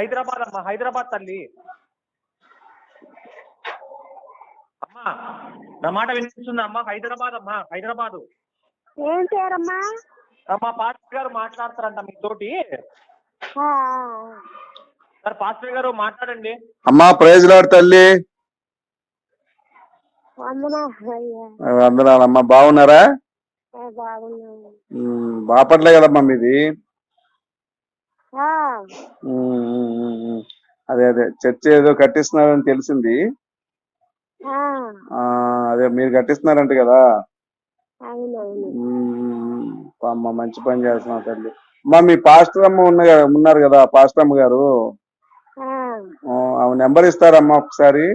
హైదరాబాద్ అమ్మా హైదరాబాద్ తల్లి. అమ్మా నా మాట వినిపిస్తుందా అమ్మా? హైదరాబాద్ అమ్మా హైదరాబాదు. ఏం పేరమ్మా? అమ్మా పాస్టర్ గారు మాట్లాడతారంట మీతోటి సార్ పాస్టర్ గారు మాట్లాడండి. అమ్మా ప్రైజ్ లాడు తల్లి. వందనాలమ్మా బాగున్నారా? బాపట్లే కదమ్మా మీది. అదే అదే. చర్చ ఏదో కట్టిస్తున్నారని తెలిసింది. అదే మీరు కట్టిస్తున్నారంట కదా. అమ్మ మంచి పని చేస్తున్నావు తల్లి. అమ్మా మీ పాస్టర్ అమ్మ ఉన్న ఉన్నారు కదా పాస్టర్ అమ్మ గారు. ఆమె నెంబర్ ఇస్తారమ్మా ఒకసారి.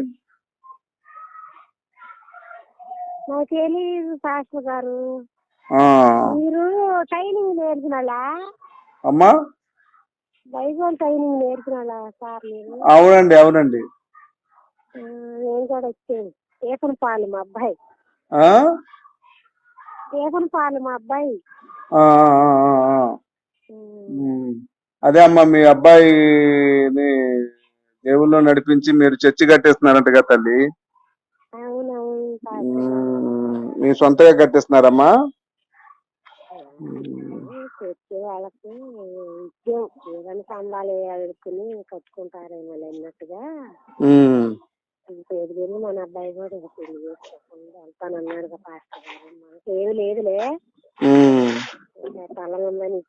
గారు. ఆ. మీరు నేర్పినాలా అమ్మా? బైబుల్ ట్రైనింగ్ నేర్పినాలా సార్ మీరు అవునండి అవునండి. నేను కూడా వచ్చాను. ఏపన్ పాలు మా అబ్బాయి. ఆ ఏపన్ పాలు మా అబ్బాయి. అదే అమ్మా మీ అబ్బాయిని దేవుల్లో నడిపించి మీరు చర్చి కట్టేస్తున్నారంట కదా తల్లి మీ సొంతగా కట్టేస్తున్నారమ్మా? తెచ్చే వాళ్ళకి ఇచ్చాం ఏదైనా సందాలు అడుక్కుని కట్టుకుంటారేమో అన్నట్టుగా. ఎదిగిన మన అబ్బాయి కూడా పెళ్ళి చేసుకోకుండా వెళ్తానన్నాడు పాస్టర్ గారు. మనకి ఏమి లేదులే తల ఉందని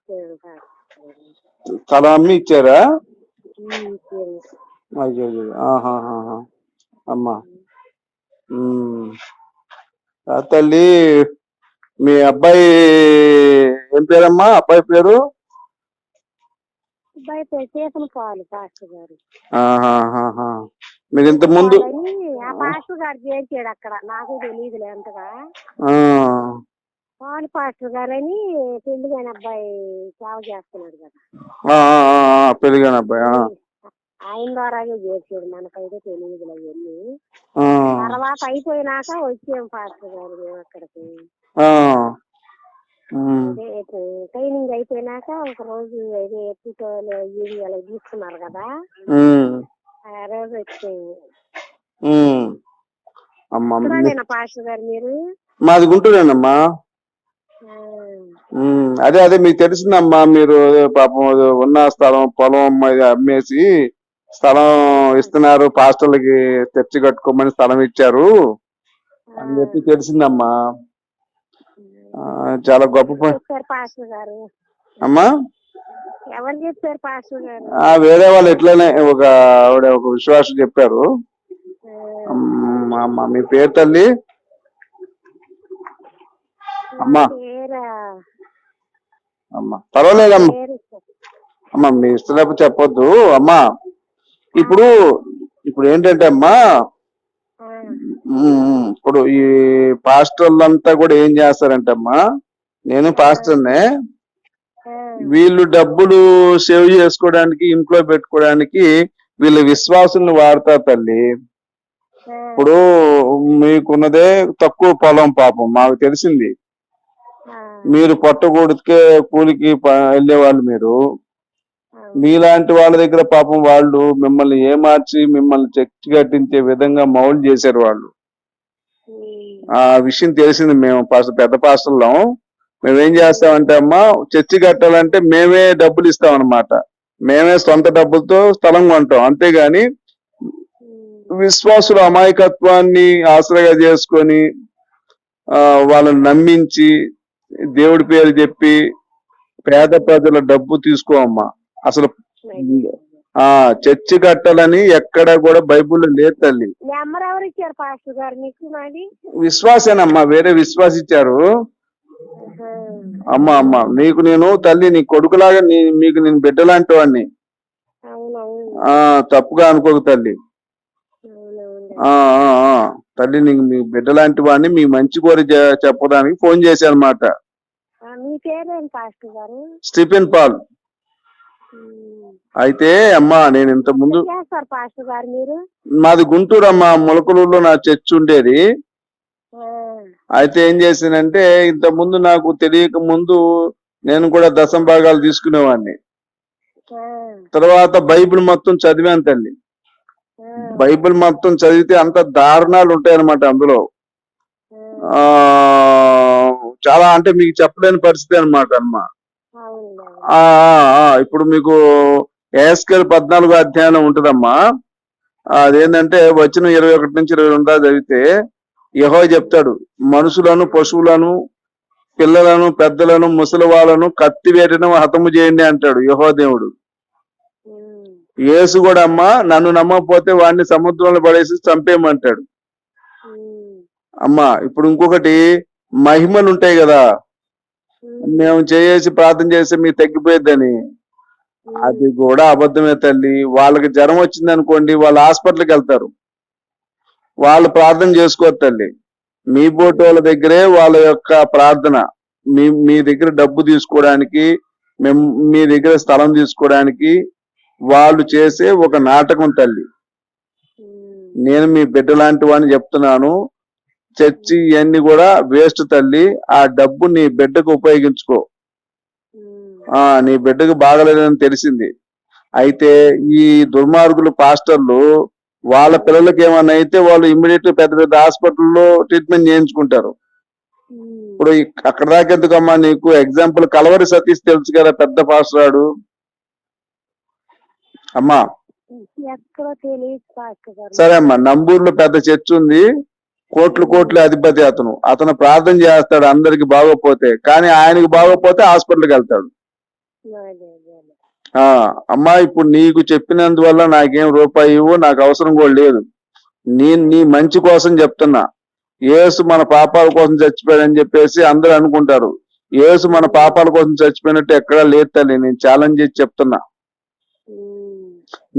స్థలం అమ్మి ఇచ్చారా? అయ్యో. అమ్మా. తల్లి మీ అబ్బాయి ఏం పేరమ్మా? అబ్బాయి పేరు? అబ్బాయి పేరు పాస్టర్ గారు. మీరు ఇంత ముందు ఆ పాస్టర్ గారు చేర్చాడు అక్కడ. నాకు తెలియదులే అంతగా. పాలు పాస్టర్ గారని అబ్బాయి సేవ చేస్తున్నాడు కదా. అబ్బాయి ఆయన ద్వారానే చేర్చాడు. మనకైతే తెలియదులే అవన్నీ తర్వాత అయిపోయినాక వచ్చాం పాస్టర్ గారు మేము అక్కడికి. ట్రైనింగ్ అయిపోయినాక ఒక రోజు ఫోటోలు ఇవి అలా తీసుకున్నారు కదా. ఆ రోజు. అమ్మా ఇక్కడేనా పాస్టర్ గారు మీరు? మాది గుంటూరేనమ్మా. అదే అదే మీకు తెలిసిందమ్మా మీరు పాపం ఉన్న స్థలం పొలం అమ్మేసి స్థలం ఇస్తున్నారు పాస్టర్లకి చర్చి కట్టుకోమని స్థలం ఇచ్చారు. అని చెప్పి తెలిసిందమ్మా. చాలా గొప్ప గారు? అమ్మా? ఎవరు చెప్పారు పాస్టర్ గారు? ఆ వేరే వాళ్ళు ఎట్లనే ఒక ఆవిడ ఒక విశ్వాసం చెప్పారు. అమ్మా మీ పేరు తల్లి? అమ్మా. అమ్మా. పర్వాలేదమ్మా. పేరు అమ్మా మీ ఇష్టలేపు చెప్పొద్దు. అమ్మా ఇప్పుడు ఇప్పుడు ఏంటంటే అమ్మా ఇప్పుడు ఈ పాస్టర్లంతా కూడా ఏం చేస్తారంటే అమ్మా నేను పాస్టర్నే. వీళ్ళు డబ్బులు సేవ్ చేసుకోవడానికి ఇంట్లో పెట్టుకోవడానికి వీళ్ళ విశ్వాసుల్ని వాడతారు తల్లి. ఇప్పుడు మీకున్నదే తక్కువ పొలం పాపం మాకు తెలిసింది. మీరు పొట్టగొడికే కూలికి వెళ్ళేవాళ్ళు మీరు. మీలాంటి వాళ్ళ దగ్గర పాపం వాళ్ళు మిమ్మల్ని ఏమార్చి మిమ్మల్ని చెక్కి కట్టించే విధంగా మౌలు చేశారు వాళ్ళు. ఆ విషయం తెలిసింది మేము పెద్ద పాస్టర్లం. మేమేం చేస్తామంటే అమ్మా చర్చి కట్టాలంటే మేమే డబ్బులు ఇస్తాం అన్నమాట మేమే సొంత డబ్బులతో స్థలం కొంటాం. అంతేగాని విశ్వాసుల అమాయకత్వాన్ని ఆశ్రగా చేసుకొని ఆ వాళ్ళని నమ్మించి దేవుడి పేరు చెప్పి పేద ప్రజల డబ్బు తీసుకోమ్మా అసలు ఆ చర్చి కట్టాలని ఎక్కడ కూడా బైబుల్లో లేదు తల్లి. నెంబర్ ఎవరు ఇచ్చారు పాస్టర్ గారు మీకు మాది విశ్వాసేనమ్మా వేరే విశ్వాస ఇచ్చారు ఆహా. అమ్మా అమ్మా నీకు నేను తల్లి నీ కొడుకులాగా నీ మీకు నేను బిడ్డలాంటి వాడిని ఆ తప్పుగా అనుకోకు తల్లి. ఆ. తల్లి నీకు మీ బిడ్డలాంటి వాడిని మీ మంచి కోరి చెప్పడానికి ఫోన్ పాస్టర్ గారు? Stephen Paul. అయితే అమ్మా నేను ఇంత ముందు చేస్తారు పాస్టర్ గారు మీరు? మాది గుంటూరు అమ్మా ములకలూరులో నా చర్చ్ ఉండేది. అయితే ఏం చేశానంటే ఇంత ముందు నాకు తెలియక ముందు నేను కూడా దశం భాగాలు తీసుకునేవాడిని. తర్వాత బైబిల్ మొత్తం చదివాను తల్లి. బైబిల్ మొత్తం చదివితే అంత దారుణాలు ఉంటాయి అనమాట అందులో. ఆ, చాలా అంటే మీకు చెప్పలేని పరిస్థితి అనమాట అమ్మా. ఇప్పుడు మీకు ఏఎస్కేల్ పద్నాలుగో అధ్యాయం ఉంటుందమ్మా. అదేంటంటే వచ్చిన ఇరవై ఒకటి నుంచి ఇరవై రెండు చదివితే యహో చెప్తాడు మనుషులను పశువులను పిల్లలను పెద్దలను ముసలి వాళ్ళను కత్తివేటను హతము చేయండి అంటాడు యహో దేవుడు. యేసు కూడా అమ్మా నన్ను నమ్మకపోతే వాడిని సముద్రంలో పడేసి చంపేయమంటాడు. అమ్మా ఇప్పుడు ఇంకొకటి మహిమలు ఉంటాయి కదా మేము చేసి ప్రార్థన చేస్తే మీకు తగ్గిపోయిద్దని. అది కూడా అబద్ధమే తల్లి. వాళ్ళకి జ్వరం వచ్చింది అనుకోండి వాళ్ళు హాస్పిటల్కి వెళ్తారు. వాళ్ళు ప్రార్థన చేసుకోరు తల్లి. మీ బోటి వాళ్ళ దగ్గరే వాళ్ళ యొక్క ప్రార్థన. మీ మీ దగ్గర డబ్బు తీసుకోవడానికి మేము మీ దగ్గర స్థలం తీసుకోవడానికి వాళ్ళు చేసే ఒక నాటకం తల్లి. నేను మీ బిడ్డ లాంటి వాడిని చెప్తున్నాను. చర్చి ఇవన్నీ కూడా వేస్ట్ తల్లి. ఆ డబ్బు నీ బిడ్డకు ఉపయోగించుకో. ఆ నీ బిడ్డకు బాగలేదని తెలిసింది. అయితే ఈ దుర్మార్గులు పాస్టర్లు వాళ్ళ పిల్లలకి ఏమన్నా అయితే వాళ్ళు ఇమ్మీడియట్ పెద్ద పెద్ద హాస్పిటల్లో ట్రీట్మెంట్ చేయించుకుంటారు. ఇప్పుడు అక్కడ దాకా ఎందుకమ్మా నీకు ఎగ్జాంపుల్ కలవరి సతీష్ తెలుసు కదా పెద్ద అమ్మా. పాస్టర్ గారు. సరే అమ్మా నంబూరులో పెద్ద చర్చ్ ఉంది. కోట్లు కోట్ల అధిపతి అతను. అతను ప్రార్థన చేస్తాడు అందరికి బాగోపోతే. కానీ ఆయనకి బాగోపోతే హాస్పిటల్కి వెళ్తాడు. అమ్మా ఇప్పుడు నీకు చెప్పినందువల్ల నాకేం రూపాయి ఇవ్వు నాకు అవసరం కూడా లేదు. నేను నీ మంచి కోసం చెప్తున్నా. యేసు మన పాపాల కోసం చచ్చిపోయాడని చెప్పేసి అందరూ అనుకుంటారు. యేసు మన పాపాల కోసం చచ్చిపోయినట్టు ఎక్కడా లేదు తల్లి నేను ఛాలెంజ్ చేసి చెప్తున్నా.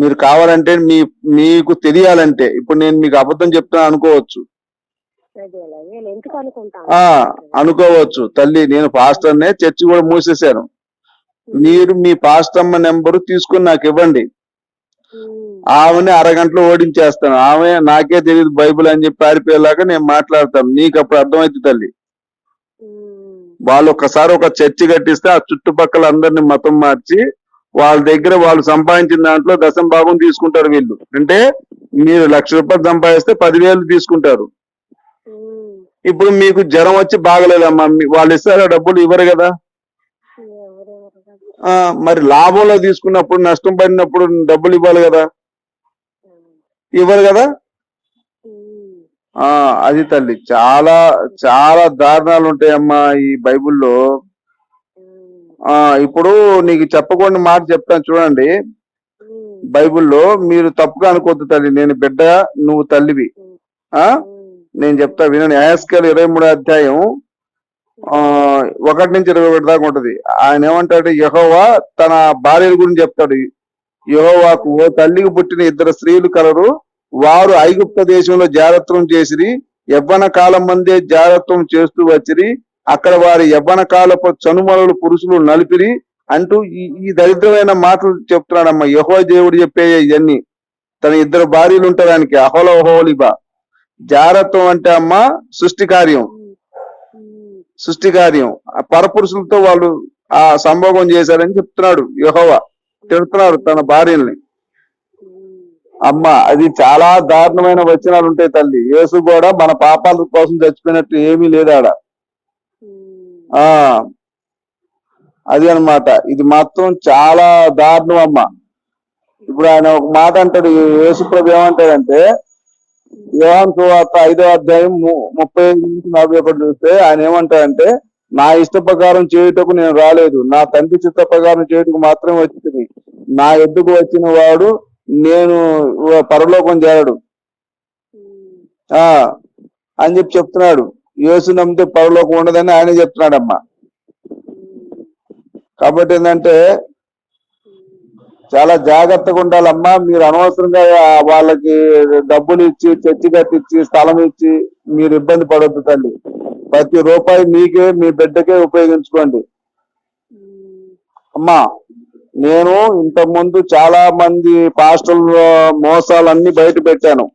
మీరు కావాలంటే మీ మీకు తెలియాలంటే ఇప్పుడు నేను మీకు అబద్ధం చెప్తున్నా అనుకోవచ్చు. అనుకోవచ్చు. తల్లి నేను పాస్టర్నే చర్చి కూడా మూసేశాను. మీరు మీ పాస్టమ్మ నెంబరు తీసుకుని నాకు ఇవ్వండి. ఆమెని అరగంటలో ఓడించేస్తాను. ఆమె నాకే తెలియదు బైబిల్ అని చెప్పి పారిపోయేలాగా నేను మాట్లాడతాను. నీకు అప్పుడు అర్థమైంది తల్లి. వాళ్ళు ఒక్కసారి ఒక చర్చి కట్టిస్తే ఆ చుట్టుపక్కల అందరిని మతం మార్చి వాళ్ళ దగ్గర వాళ్ళు సంపాదించిన దాంట్లో దశం భాగం తీసుకుంటారు వీళ్ళు. అంటే మీరు లక్ష రూపాయలు సంపాదిస్తే పదివేలు తీసుకుంటారు. ఇప్పుడు మీకు జ్వరం వచ్చి బాగలేదమ్మా. వాళ్ళు ఇస్తారా డబ్బులు ఇవ్వరు కదా. మరి లాభంలో తీసుకున్నప్పుడు నష్టం పడినప్పుడు డబ్బులు ఇవ్వాలి కదా? ఇవ్వరు కదా? ఆ అది తల్లి. చాలా చాలా దారుణాలు ఉంటాయమ్మా ఈ బైబిల్లో. ఆ ఇప్పుడు నీకు చెప్పకుండా మాట చెప్తాను చూడండి. బైబుల్లో బైబిల్లో మీరు తప్పుగా అనుకోవద్దు తల్లి. నేను బిడ్డ నువ్వు తల్లివి. ఆ? నేను చెప్తా వినండి. యాస్కల్ ఇరవై మూడో అధ్యాయం ఒకటి నుంచి ఇరవై ఒకటి దాకా ఉంటది. ఆయన ఏమంటాడు యహోవా తన భార్యల గురించి చెప్తాడు. యహోవాకు ఓ తల్లికి పుట్టిన ఇద్దరు స్త్రీలు కలరు వారు ఐగుప్త దేశంలో జారత్వం చేసిరి యవ్వన కాలం మందే జారత్వం చేస్తూ వచ్చిరి అక్కడ వారి యవ్వన కాలపు చనుమలలు పురుషులు నలిపిరి అంటూ ఈ దరిద్రమైన మాటలు చెప్తున్నాడమ్మా. యహో దేవుడు చెప్పే ఇవన్నీ. తన ఇద్దరు భార్యలు ఉంటారు ఆయనకి. ఓహోలిబా జారత్వం అంటే అమ్మ సృష్టి కార్యం. సృష్టి కార్యం ఆ పరపురుషులతో వాళ్ళు ఆ సంభోగం చేశారని చెప్తున్నాడు యెహోవా. తిడుతున్నాడు తన భార్యల్ని. అమ్మ అది చాలా దారుణమైన వచనాలు ఉంటాయి తల్లి. యేసు కూడా మన పాపాల కోసం చచ్చిపోయినట్టు ఏమీ లేదు ఆడ ఆ అది అన్నమాట. ఇది మాత్రం చాలా దారుణం అమ్మ. ఇప్పుడు ఆయన ఒక మాట అంటాడు యేసు ప్రభు ఏమంటాడంటే యోహాన్ సువార్త ఐదో అధ్యాయం ము- ముప్పై నుంచి నలభై ఒకటి చూస్తే ఆయన ఏమంటాడంటే నా ఇష్ట ప్రకారం చేయుటకు నేను రాలేదు. నా తండ్రి చిత్త ప్రకారం చేయుటకు మాత్రమే వచ్చింది. నా ఎద్దుకు వచ్చిన వాడు నేను పరలోకం చేరడు. ఆ అని చెప్పి చెప్తున్నాడు. యేసు నమ్మితే పరలోకం ఉండదని ఆయన చెప్తున్నాడమ్మా. కాబట్టి ఏంటంటే చాలా జాగ్రత్తగా ఉండాలమ్మా. మీరు అనవసరంగా వాళ్ళకి డబ్బులు ఇచ్చి చర్చి కట్టించి స్థలం ఇచ్చి మీరు ఇబ్బంది పడొద్దు తల్లి. ప్రతి రూపాయి మీకే మీ బిడ్డకే ఉపయోగించుకోండి. అమ్మా నేను ఇంతకుముందు చాలా మంది పాస్టర్ల మోసాలన్నీ బయట పెట్టాను.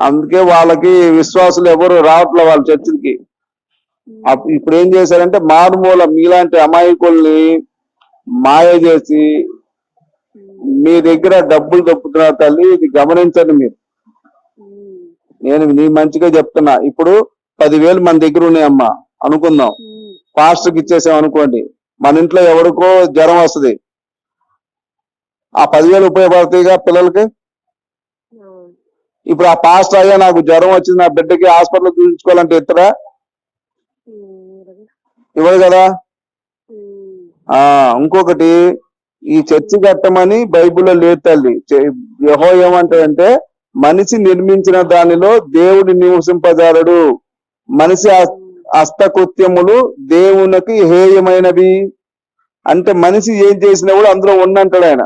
అందుకే వాళ్ళకి విశ్వాసులు ఎవరు రావట్లే వాళ్ళ చర్చికి అప్- ఇప్పుడు ఏం చేశారంటే మారుమూల మీలాంటి అమాయకుల్ని మాయ చేసి మీ దగ్గర డబ్బులు తప్పుతున్నారు తల్లి ఇది గమనించండి మీరు. నేను నీ మంచిగా చెప్తున్నా. ఇప్పుడు పదివేలు మన దగ్గర ఉన్నాయమ్మా అనుకుందాం. పాస్టర్కి ఇచ్చేసాం అనుకోండి మన ఇంట్లో ఎవరికో జ్వరం వస్తుంది. ఆ పదివేలు ఉపయోగపడతాయిగా పిల్లలకి. ఇప్పుడు ఆ పాస్టర్ అయ్యా నాకు జ్వరం వచ్చింది నా బిడ్డకి హాస్పిటల్ చూపించుకోవాలంటే ఇతరా ఉమ్, ఇవ్వదు కదా? ఆ ఇంకొకటి ఈ చర్చి కట్టమని బైబిల్లో లేదు తల్లి. యహో ఏమంటాడంటే మనిషి నిర్మించిన దానిలో దేవుడు నివసింపజాలడు. మనిషి హస్- హస్తకృత్యములు దేవునికి హేయమైనవి. అంటే మనిషి ఏం చేసినా కూడా అందులో ఉండంటాడు ఆయన.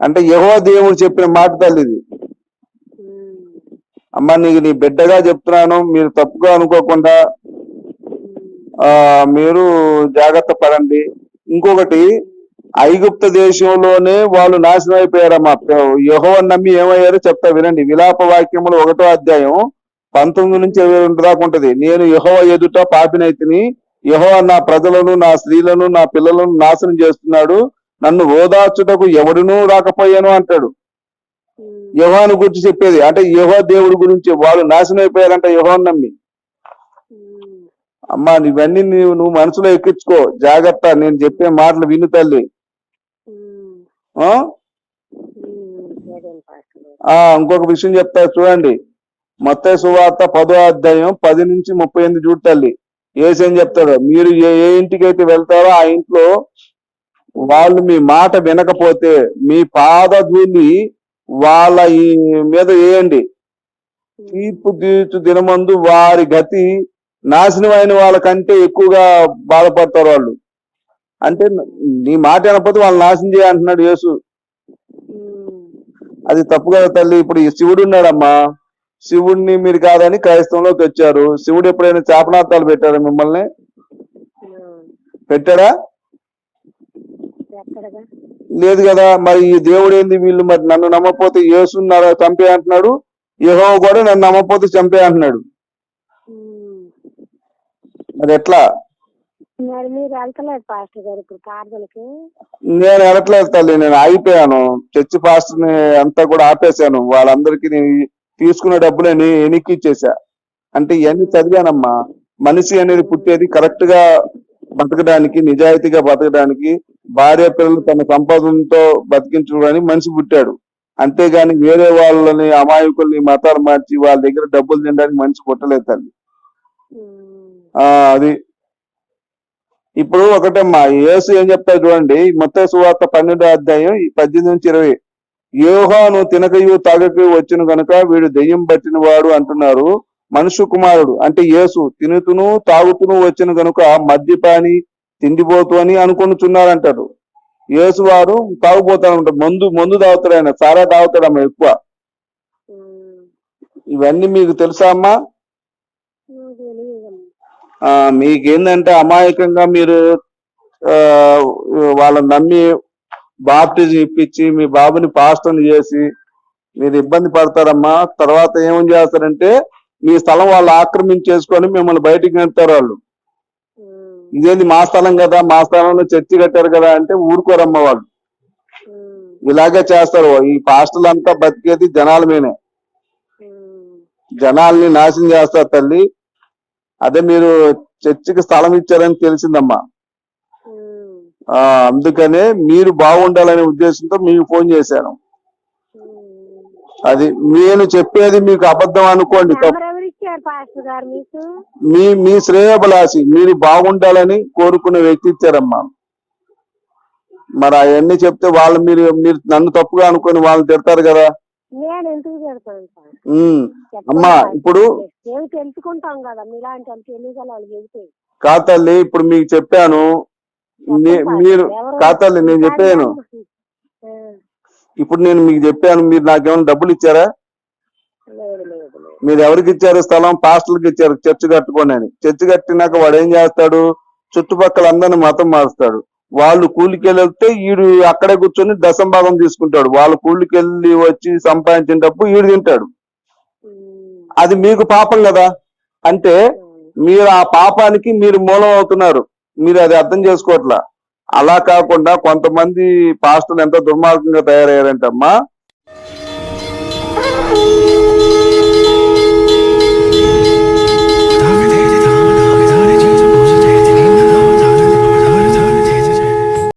అంటే యహో దేవుడు చెప్పిన మాట తల్లి ఇది ఉమ్, అమ్మ నీకు నీ బిడ్డగా చెప్తున్నాను మీరు తప్పుగా అనుకోకుండా మీరు జాగ్రత్త పడండి. ఇంకొకటి ఐగుప్త దేశంలోనే వాళ్ళు నాశనం అయిపోయారమ్మా. యహో నమ్మి ఏమయ్యారో చెప్తా వినండి. విలాప వాక్యములు ఒకటో అధ్యాయం పంతొమ్మిది నుంచి ఇరవై రెండు దాకా ఉంటది. నేను యహో ఎదుట పాపినైతిని యహో నా ప్రజలను నా స్త్రీలను నా పిల్లలను నాశనం చేస్తున్నాడు. నన్ను ఓదార్చుటకు ఎవడునూ రాకపోయాను అంటాడు. ఉమ్, యహోను గురించి చెప్పేది. అంటే యహో దేవుడి గురించి వాళ్ళు నాశనం అయిపోయారంట యహోని నమ్మి. అమ్మా ఇవన్నీ నువ్వు నువ్వు మనసులో ఎక్కించుకో. జాగ్రత్త నేను చెప్పే మాటలు విను తల్లి. ఆ? ఇంకొక విషయం చెప్తా చూడండి. మొత్తం సువార్త పదో అధ్యాయం పది నుంచి ముప్పై ఎనిమిది చూడు తల్లి. ఏసేం చెప్తాడు? మీరు ఏ ఏ ఇంటికి అయితే వెళ్తారో ఆ ఇంట్లో వాళ్ళు మీ మాట వినకపోతే మీ పాద ధూళి వాళ్ళ మీద వేయండి. తీర్పు తీర్చు దినమందు వారి గతి నాశనమైన వాళ్ళకంటే ఎక్కువగా బాధపడతారు వాళ్ళు. అంటే నీ మాట వినకపోతే వాళ్ళు నాశనం చేయంటున్నాడు యేసు. అది తప్పు కదా తల్లి ఇప్పుడు ఈ శివుడు ఉన్నాడమ్మా. శివుడిని మీరు కాదని క్రైస్తవంలోకి వచ్చారు. శివుడు ఎప్పుడైనా శాపనార్థాలు పెట్టారా మిమ్మల్ని? పెట్టాడా లేదు కదా మరి ఈ దేవుడు ఏంది వీళ్ళు మరి నన్ను నమ్మకపోతే యేసున్నారా చంపే అంటున్నాడు? యెహోవా కూడా నన్ను నమ్మకపోతే చంపే అంటున్నాడు. మరి ఎట్లా? మరి మీరు వెళ్తలేదు పాస్టర్ గారు ఇప్పుడు ప్రార్థనకి నేను వెళ్ళట్లేదు తల్లి నేను ఆగిపోయాను. చర్చి పాస్టర్ని అంతా కూడా ఆపేశాను. వాళ్ళందరికీ నేను తీసుకున్న డబ్బులని ఎనిక్కి ఇచ్చేసా అంటే ఇవన్నీ చదివానమ్మా. మనిషి అనేది పుట్టేది కరెక్ట్గా బతకడానికి నిజాయితీగా బతకడానికి భార్య పిల్లలు తన సంపాదనతో బతికించుకోవడానికి మనిషి పుట్టాడు. అంతేగాని వేరే వాళ్ళని అమాయకుల్ని మతాలు మార్చి వాళ్ళ దగ్గర డబ్బులు తినడానికి మనిషి పుట్టలేదు తల్లి. అది. ఇప్పుడు ఒకటమ్మా యేసు ఏం చెప్తాడు చూడండి మొత్తం సువార్త పన్నెండో అధ్యాయం ఈ పద్దెనిమిది నుంచి ఇరవై. యోహాను తినకయు తాగకయు వచ్చిన గనుక వీడు దెయ్యం పట్టిన వాడు అంటున్నారు మనుషు కుమారుడు అంటే యేసు తినుతును తాగుతును వచ్చిన గనుక మద్యపాని తిండిపోతు అని అనుకొనుచున్నారంటారు. యేసు వారు తాగుపోతాడు మందు మందు తాగుతాడు ఆయన సారా తాగుతాడమ్మా ఎక్కువ. ఇవన్నీ మీకు తెలుసా అమ్మా? మీకేందంటే అమాయకంగా మీరు ఆ వాళ్ళని నమ్మి బాప్టిజం ఇప్పించి మీ బాబుని పాస్టర్ని చేసి మీరు ఇబ్బంది పడతారమ్మా. తర్వాత ఏం చేస్తారంటే మీ స్థలం వాళ్ళు ఆక్రమించేసుకొని మిమ్మల్ని బయటికి నెడతారు వాళ్ళు. ఇదేంది మా స్థలం కదా మా స్థలంలో చర్చి కట్టారు కదా అంటే ఊరుకోరమ్మ వాళ్ళు. ఇలాగే చేస్తారు. ఈ పాస్టర్లు అంతా బతికేది జనాల మీనే. జనాల్ని నాశనం చేస్తారు తల్లి. అదే మీరు చర్చికి స్థలం ఇచ్చారని తెలిసిందమ్మా. అందుకనే మీరు బాగుండాలనే ఉద్దేశంతో మీకు ఫోన్ చేశాను. అది నేను చెప్పేది మీకు అబద్ధం అనుకోండి. మీ మీ శ్రేయబలాసి మీరు బాగుండాలని కోరుకునే వ్యక్తి ఇచ్చారమ్మా. మరి అవన్నీ చెప్తే వాళ్ళు మీరు మీరు నన్ను తప్పుగా అనుకొని వాళ్ళు తిడతారు కదా. నేను ఎందుకు పెడతాను సార్? ఉమ్. చెప్పండి అమ్మా ఇప్పుడు. మేము తెలుసుకుంటాం కదా మీలాంటి వాళ్ళు తెలియగల వాళ్ళు చెబితే కాదు తల్లి ఇప్పుడు మీకు చెప్పాను. నే- మీరు పాస్టర్. ఎవరు- కాదు తల్లి నేను చెప్పాను. ఆ, ఇప్పుడు నేను మీకు చెప్పాను మీరు నాకేమైనా డబ్బులు ఇచ్చారా? లేదు లేదు లేదు. మీరు ఎవరికి ఇచ్చారు స్థలం? పాస్టర్కి ఇచ్చారు చర్చి కట్టుకోండి అని. చర్చి కట్టినాక వాడు ఏం చేస్తాడు? చుట్టుపక్కల అందరిని మతం మారుస్తాడు. వాళ్ళు కూలికెళ్ళి వెళ్తే ఈడు అక్కడే కూర్చొని దశం భాగం తీసుకుంటాడు. వాళ్ళు కూలికెళ్ళి వచ్చి సంపాదించిన డబ్బు ఈడు తింటాడు. అది మీకు పాపం కదా? అంటే మీరు ఆ పాపానికి మీరు మూలం అవుతున్నారు. మీరు అది అర్థం చేసుకోవట్లా? అలా కాకుండా కొంతమంది పాస్టర్లు ఎంత దుర్మార్గంగా తయారయ్యారంటమ్మా.